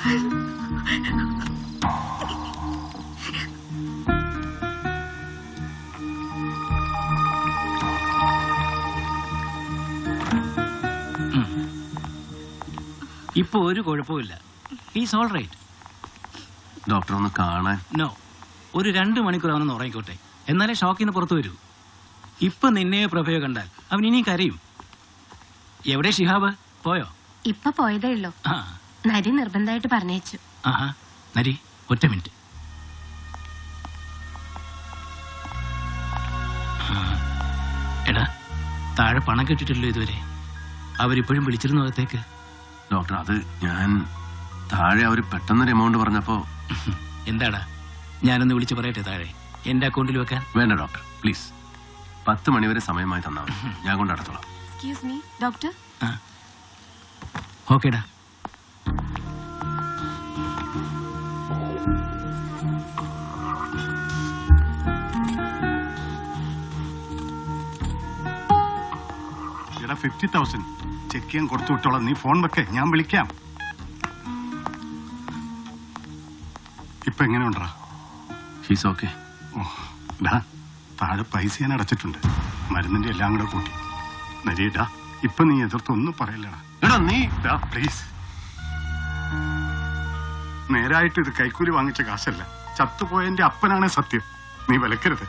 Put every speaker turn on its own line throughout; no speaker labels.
ഇപ്പൊ ഒരു കുഴപ്പമില്ല ഈസ് ഓൾ റൈറ്റ്
ഡോക്ടർ ഒന്ന് കാണാൻ.
നോ ഒരു രണ്ട് മണിക്കൂർ അവനൊന്ന് ഉറങ്ങിക്കോട്ടെ. എന്നാലേ ഷോക്ക് നിന്ന് പുറത്തു വരൂ. ഇപ്പൊ നിന്നെ പ്രഭയോ കണ്ടാൽ അവൻ ഇനിയും കരയും. എവിടെ ഷിഹാബ്? പോയോ?
ഇപ്പൊ പോയതേ ഉള്ളൂ.
ആ.
നരി നിർബന്ധമായിട്ട് പറഞ്ഞേച്ചു
ആഹാ നരി ഒറ്റ മിനിറ്റ്. ആ, എടാ താഴെ പണം കിട്ടിയിട്ടില്ലല്ലോ ഇതുവരെ. അവരിപ്പോഴും വിളിച്ചിരുന്നു അകത്തേക്ക്.
ഡോക്ടർ അത് ഞാൻ താഴെ അവർ പെട്ടെന്നൊരു എമൗണ്ട് പറഞ്ഞപ്പോ
എന്താടാ? ഞാനൊന്ന് വിളിച്ചു പറയട്ടെ താഴെ? എന്റെ അക്കൗണ്ടിൽ വെക്കാൻ?
വേണ്ട ഡോക്ടർ. പ്ലീസ്. പത്ത് മണിവരെ സമയമായി തന്നാൽ മതി. ഞാൻ കൊണ്ട് നടത്തോളാം.
എക്സ്ക്യൂസ് മീ ഡോക്ടർ
ഓക്കേടാ.
എടാ ഫിഫ്റ്റി തൗസൻഡ് ചെക്ക് ചെയ്യാൻ കൊടുത്തു വിട്ടോളാം. നീ ഫോൺ വെക്കേ. ഞാൻ വിളിക്കാം. ഇപ്പൊ എങ്ങനെയുണ്ടാ?
ഹീസ് ഓക്കെ
ഡാ താഴെ പൈസ ഞാൻ അടച്ചിട്ടുണ്ട്. മരുന്നിന്റെ എല്ലാം കൂടെ കൂട്ടി. നരിയടാ ഇപ്പൊ നീ എതിർത്തൊന്നും പറയില്ലടാ.
എടാ നീ
ഡാ പ്ലീസ് നേരായിട്ട് ഇത് കൈക്കൂലി വാങ്ങിച്ച കാശല്ല. ചത്തുപോയന്റെ അപ്പനാണ് സത്യം. നീ വിലക്കരുത്.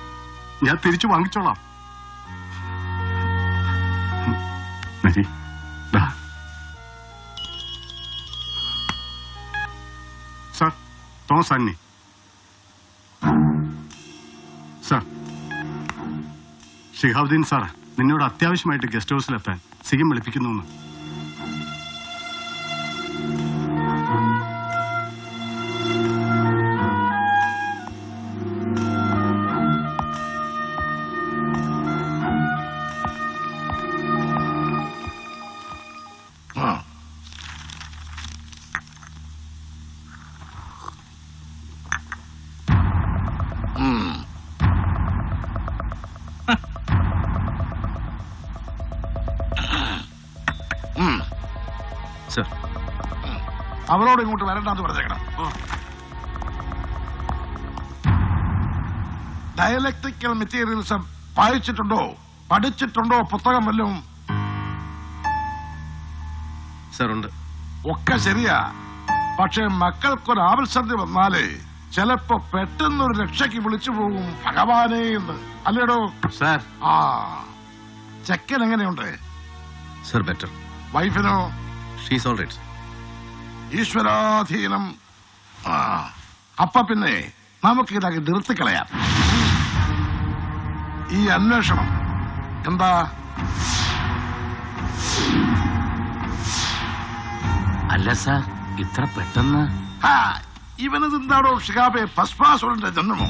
ഞാൻ തിരിച്ചു വാങ്ങിച്ചോളാം. നരി ഡാ sir Thomas Annie sir. Shihabuddin sir നിന്നോട് അത്യാവശ്യമായിട്ട് ഗസ്റ്റ് ഹൗസിലെത്താൻ സിഗം വിളിപ്പിക്കുന്നു
സർ.
അവരോട് ഇങ്ങോട്ട് വരണ്ടെന്ന് പറഞ്ഞേക്കണം. ഡയലക്ട്രിക്കൽ മെറ്റീരിയൽസ് വായിച്ചിട്ടുണ്ടോ? പഠിച്ചിട്ടുണ്ടോ? പുസ്തകം വല്ലതും?
സാറുണ്ട് ഉണ്ട്.
ഒക്കെ ശരിയാ. പക്ഷെ മക്കൾക്കൊരു ആവശ്യത്തിൽ വന്നാലേ ചിലപ്പോ പെട്ടെന്നൊരു രക്ഷയ്ക്ക് വിളിച്ചു പോകും ഭഗവാനേ എന്ന്. അല്ലേടോ?
സാർ.
ആ. ചെക്കൻ എങ്ങനെയുണ്ട്?
സർ ബെറ്റർ
വൈഫിനോ
ഷീസ് ഓൾ റൈറ്റ്
ഈശ്വരാധീനം. ആ അപ്പ പിന്നെ നമുക്ക് ഇതൊക്കെ നിർത്തിക്കളയാം ഈ അന്വേഷണം എന്താ?
അല്ല സാർ. ഇത്ര പെട്ടെന്ന്?
ഇവനത് എന്താണോ ഷിഹാബെ ഭസ്മാസുരന്റെ ജന്മമോ?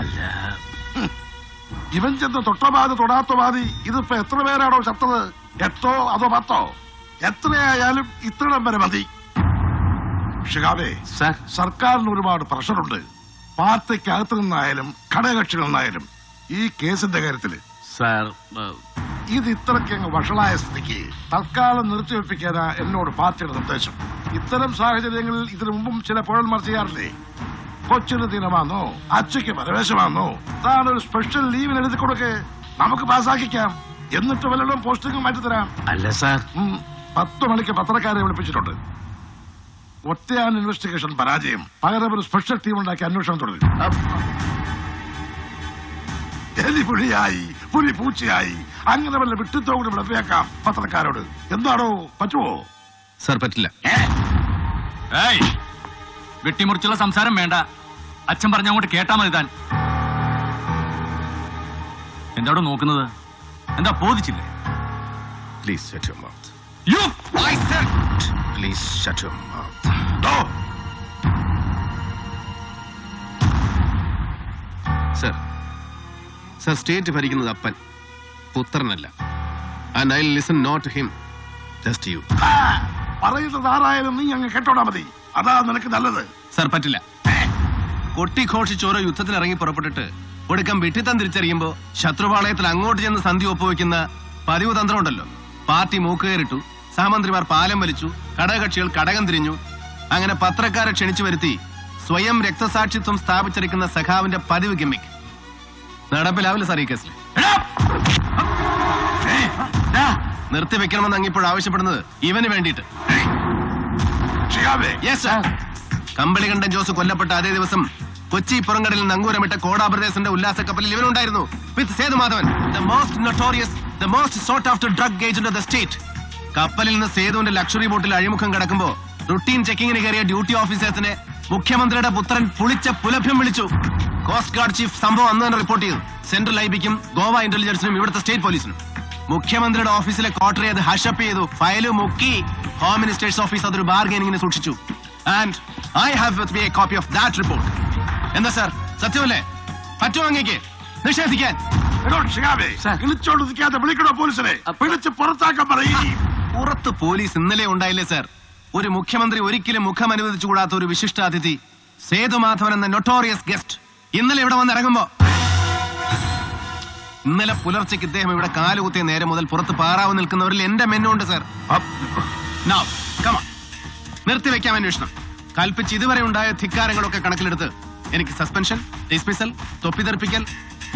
അല്ല
ഇവൻ ചെന്ന് തൊട്ടപാതി തൊടാത്ത പാതി ഇതിപ്പോ എത്ര പേരാണോ ചത്തത്? എട്ടോ അതോ പത്തോ? എത്രയായാലും ഇത്ര വരെ മതി. ഷിഹാബെ
സാർ.
സർക്കാരിന് ഒരുപാട് പ്രഷറുണ്ട്. പാർട്ടിക്കകത്ത് നിന്നായാലും ഘടകകക്ഷികളിൽ നിന്നായാലും ഈ കേസിന്റെ കാര്യത്തിൽ
സാർ
ഇത് ഇത്രയ്ക്ക് അങ്ങ് വഷളായ സ്ഥിതിക്ക് തൽക്കാലം നിർത്തിവെപ്പിക്കാനാ എന്നോട് പാർട്ടിയുടെ നിർദ്ദേശം. ഇത്തരം സാഹചര്യങ്ങളിൽ ഇതിനു മുമ്പും ചില പുഴന്മാർ ചെയ്യാറില്ലേ? കൊച്ചിന് ദിനമാണോ അച്ഛയ്ക്ക് പരവേശമാണോ താനൊരു സ്പെഷ്യൽ ലീവിന് എഴുതി കൊടുക്കെ. നമുക്ക് പാസ്സാക്കിക്കാം. എന്നിട്ട് വല്ലതും പോസ്റ്റിംഗ് മാറ്റിത്തരാം
അല്ല സാർ.
പത്ത് മണിക്ക് പത്രക്കാരെ വിളിപ്പിച്ചിട്ടുണ്ട്. ഒറ്റയാൻ ഇൻവെസ്റ്റിഗേഷൻ പരാജയം. പകരം ഒരു സ്പെഷ്യൽ ടീം ഉണ്ടാക്കി അന്വേഷണം തുടങ്ങി. എലി പുലിയായി പുലി പൂച്ചയായി അങ്ങനെ വല്ല വിട്ടിത്തോ കൂടി വിളപ്പിയാക്കാം പത്രക്കാരോട്. എന്താണോ പറ്റുമോ
സാർ പറ്റില്ല.
ഏയ്! വെട്ടിമുറിച്ചുള്ള സംസാരം വേണ്ട. അച്ഛൻ പറഞ്ഞ അങ്ങോട്ട് കേട്ടാ മതി താൻ. എന്താടോ നോക്കുന്നത്? എന്താ ബോധിച്ചില്ലേ?
Please shut your mouth
you I said
please shut your mouth
Dr,
sir sir state ഭരിക്കുന്നത് അപ്പൻ. പുത്രനല്ല. And I listen not him just you
പറയുന്നത് ആരായാലും നീ അങ്ങ് കേട്ടോടാ മതി. അതാ നിനക്ക് നല്ലത്.
സർ പറ്റില്ല. കൊട്ടിഘോഷിച്ച് ഓരോ യുദ്ധത്തിൽ ഇറങ്ങി പുറപ്പെട്ടിട്ട് ഒടുക്കം വെട്ടിത്തം തിരിച്ചറിയുമ്പോ ശത്രുപാളയത്തിൽ അങ്ങോട്ട് ചെന്ന് സന്ധി ഒപ്പുവെക്കുന്ന പതിവ് തന്ത്രം ഉണ്ടല്ലോ. പാർട്ടി മൂക്കുകയറിട്ടു സഹമന്ത്രിമാർ പാലം വലിച്ചു ഘടകകക്ഷികൾ കടകം തിരിഞ്ഞു. അങ്ങനെ പത്രക്കാരെ ക്ഷണിച്ചു വരുത്തി സ്വയം രക്തസാക്ഷിത്വം സ്ഥാപിച്ചിരിക്കുന്ന സഖാവിന്റെ പതിവ് ഗിമ്മിക് നടപ്പിലാവില്ല സാർ ഈ കേസിൽ. നിർത്തിവെക്കണമെന്ന് അങ്ങിപ്പോൾ ആവശ്യപ്പെടുന്നത് ഇവന് വേണ്ടിയിട്ട്. സർ കമ്പളികണ്ഠൻ ജോസ് കൊല്ലപ്പെട്ട അതേ ദിവസം കൊച്ചി പുറങ്കടലിൽ നങ്കൂരമിട്ട കോടാപ്രദേശന്റെ ഉല്ലാസ കപ്പലിൽ ഇവനുണ്ടായിരുന്നു with Sethumadhavan. The most most after drug state കപ്പലിൽ നിന്ന് സേതുവിന്റെ ലക്ഷറി ബോട്ടിൽ അഴിമുഖം കിടക്കുമ്പോ റുട്ടീൻ ചെക്കിങ്ങിന് കയറിയ ഡ്യൂട്ടി ഓഫീസേഴ്സിനെ മുഖ്യമന്ത്രിയുടെ പുത്രൻ പുളിച്ച പുലഭ്യം വിളിച്ചു. കോസ്റ്റ് ഗാർഡ് ചീഫ് സംഭവം അന്ന് തന്നെ റിപ്പോർട്ട് ചെയ്തു. സെൻട്രൽ ഐബിക്കും ഗോവ ഇന്റലിജൻസിനും ഇവിടുത്തെ സ്റ്റേറ്റ് പോലീസിനും മുഖ്യമന്ത്രിയുടെ ഓഫീസിലെ ക്വാർട്ടറി അത് ഹഷപ്പ് ചെയ്തു. ഫയൽ മുക്കി. ഹോം മിനിസ്റ്റേഴ്സ് ഓഫീസ് അതൊരു ബാർഗൈനിങ്ങിന് സൂക്ഷിച്ചു. And I have with me a copy of that report എന്താ സാർ സത്യമല്ലേ? പറ്റുമോ അങ്ങേക്ക്? നിഷേധിക്കാൻ. പുറത്ത് പോലീസ് ഇന്നലെ ഉണ്ടായില്ലേ സാർ ഒരു മുഖ്യമന്ത്രി ഒരിക്കലും മുഖം അനുവദിച്ചുകൂടാത്ത ഒരു വിശിഷ്ടാതിഥി. സേതുമാധവൻ എന്ന നൊട്ടോറിയസ് ഗസ്റ്റ് ഇന്നലെ ഇവിടെ വന്ന് ഇറങ്ങുമ്പോ ഇന്നലെ പുലർച്ചയ്ക്ക് ഇദ്ദേഹം ഇവിടെ കാലുകുത്തിയ നേരം മുതൽ പുറത്ത് പാറാവ് നിൽക്കുന്നവരിൽ എന്റെ മെന്നുണ്ട് സാർ. നിർത്തിവെക്കാം അന്വേഷണം. കൽപ്പിച്ച് ഇതുവരെ ഉണ്ടായ ധിക്കാരങ്ങളൊക്കെ കണക്കിലെടുത്ത് എനിക്ക് സസ്പെൻഷൻ ഡിസ്മിസൽ തൊപ്പിതെറിപ്പിക്കൽ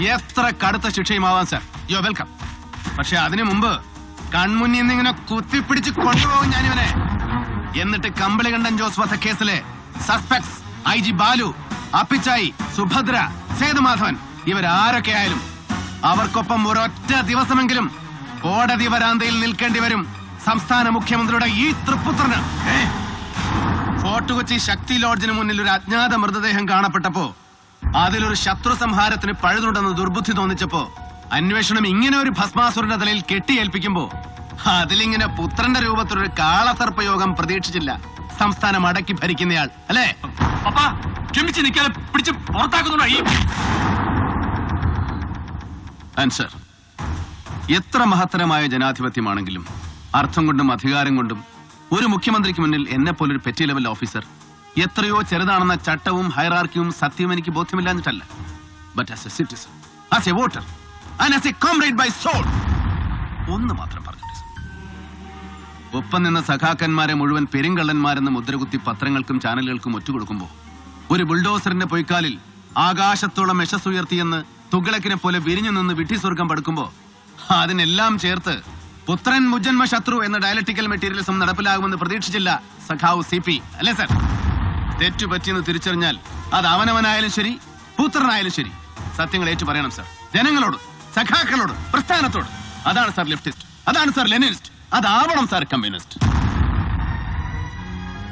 എത്ര കടുത്ത ശിക്ഷയുമാവാം സർ യു വെൽക്കം പക്ഷെ അതിനു മുമ്പ് കൺമുന്നിൽ നിന്ന് ഇങ്ങനെ കുത്തിപ്പിടിച്ച് കൊണ്ടുപോകും ഞാനിവനെ. എന്നിട്ട് കമ്പളികണ്ഠൻ ജോസ് വധ കേസിലെ suspects I G Balu Appichayi Subhadra Sethumadhavan ഇവരാരൊക്കെ ആയാലും അവർക്കൊപ്പം ഒരൊറ്റ ദിവസമെങ്കിലും കോടതി വരാന്തയിൽ നിൽക്കേണ്ടി വരും. സംസ്ഥാന മുഖ്യമന്ത്രിയുടെ ഈ തൃപ്പുത്രന്? ഫോർട്ട് കൊച്ചി ശക്തി ലോഡ്ജിന് മുന്നിൽ ഒരു അജ്ഞാത മൃതദേഹം കാണപ്പെട്ടപ്പോ അതിലൊരു ശത്രു സംഹാരത്തിന് പഴുതുണ്ടെന്ന് ദുർബുദ്ധി തോന്നിച്ചപ്പോ അന്വേഷണം ഇങ്ങനെ ഒരു ഭസ്മാസുരന്റെ തലയിൽ കെട്ടിയേൽപ്പിക്കുമ്പോ അതിലിങ്ങനെ പുത്രന്റെ രൂപത്തിലൊരു കാളസർപ്പയോഗം പ്രതീക്ഷിച്ചില്ല. സംസ്ഥാനം അടക്കി ഭരിക്കുന്നയാൾ. അല്ലേ?
പിടിച്ച് പുറത്താക്കുന്നുണ്ടോ
ആൻസർ എത്ര മഹത്തരമായ ജനാധിപത്യമാണെങ്കിലും അർത്ഥം കൊണ്ടും അധികാരം കൊണ്ടും ഒരു മുഖ്യമന്ത്രിക്ക് മുന്നിൽ എന്നെ പോലൊരു പെറ്റി ലെവൽ ഓഫീസർ എത്രയോ ചെറുതാണെന്ന ചട്ടവും ഹൈറാർക്കിയും സത്യവും എനിക്ക് ബോധ്യമില്ലാഞ്ഞിട്ടല്ല but as a citizen as a voter and as a comrade by soul ഒന്ന് മാത്രം പറഞ്ഞിട്ട് സർ. ഒപ്പം നിന്ന സഖാക്കന്മാരെ മുഴുവൻ പെരുങ്കള്ളന്മാരെന്ന് മുദ്രകുത്തി പത്രങ്ങൾക്കും ചാനലുകൾക്കും ഒറ്റുകൊടുക്കുമ്പോൾ ഒരു ബുൾഡോസറിന്റെ പൊയ്ക്കാലിൽ ആകാശത്തോളം യശസ്സുയർത്തിയെന്ന് തുകളക്കിനെ പോലെ വിരിഞ്ഞു നിന്ന് വിട്ടി സ്വർഗം പടുക്കുമ്പോ അതിനെല്ലാം ചേർത്ത് പുത്രൻ മുജന്മ ശത്രു എന്ന ഡയലക്ടിക്കൽ മെറ്റീരിയലിസം നടപ്പിലാകുമെന്ന് പ്രതീക്ഷിച്ചില്ല സഖാവ് സി പി അല്ലേ സർ തെറ്റുപറ്റിയെന്ന് തിരിച്ചറിഞ്ഞാൽ അത് അവനവനായാലും ശരി പുത്രനായാലും ശരി. സത്യങ്ങൾ ഏറ്റു പറയണം സർ ജനങ്ങളോട് സഖാക്കളോട് പ്രസ്ഥാനത്തോട്. അതാണ് സർ ലെഫ്റ്റിസ്റ്റ് അതാണ് സർ ലെനിസ്റ്റ് അതാവണം സർ കമ്മ്യൂണിസ്റ്റ്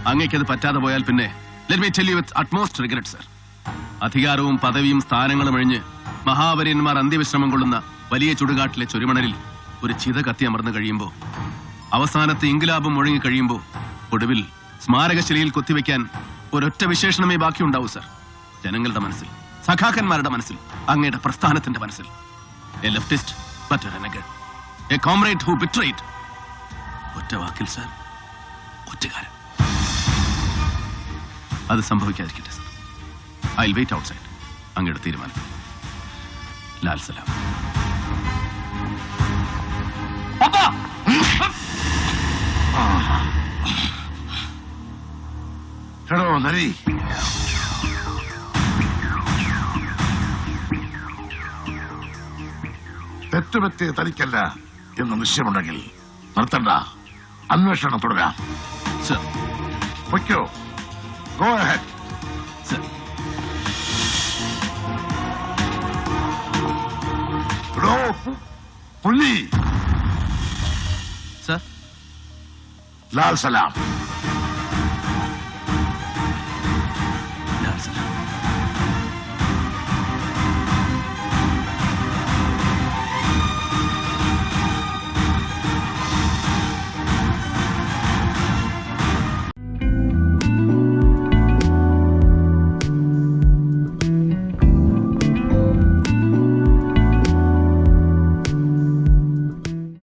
അങ്ങേക്കത് പറ്റാതെ പോയാൽ പിന്നെ let me tell you with utmost regret sir അധികാരവും പദവിയും സ്ഥാനങ്ങളും ഒഴിഞ്ഞ് മഹാവര്യന്മാർ അന്ത്യവിശ്രമം കൊള്ളുന്ന വലിയ ചുടുകാട്ടിലെ ചുരുമണലിൽ ഒരു ചിത കത്തി അമർന്നു കഴിയുമ്പോൾ അവസാനത്തെ ഇംഗുലാബും മുഴങ്ങി കഴിയുമ്പോൾ ഒടുവിൽ സ്മാരകശിലയിൽ കൊത്തിവെക്കാൻ ഒരൊറ്റ വിശേഷണമേ ബാക്കിയുണ്ടാവൂ സർ. ജനങ്ങളുടെ മനസ്സിൽ സഖാക്കന്മാരുടെ മനസ്സിൽ അങ്ങയുടെ പ്രസ്ഥാനത്തിന്റെ മനസ്സിൽ. A leftist. A comrade who betrayed ഒറ്റ വാക്കിൽ സർ. ഒറ്റകാരൻ അത് സംഭവിക്കാതിരിക്കട്ടെ sir. I wait outside അങ്ങയുടെ തീരുമാനം. ലാൽ സലാം.
ഹലോ നരി. തെറ്റുപറ്റിയ തനിക്കല്ല എന്ന് നിശ്ചയമുണ്ടെങ്കിൽ നിർത്തണ്ട. അന്വേഷണം തുടരാം.
സർ.
പൊയ്ക്കോ. ഗോ അഹെഡ് എടോ പുള്ളി.
സർ.
ലാൽ സലാം.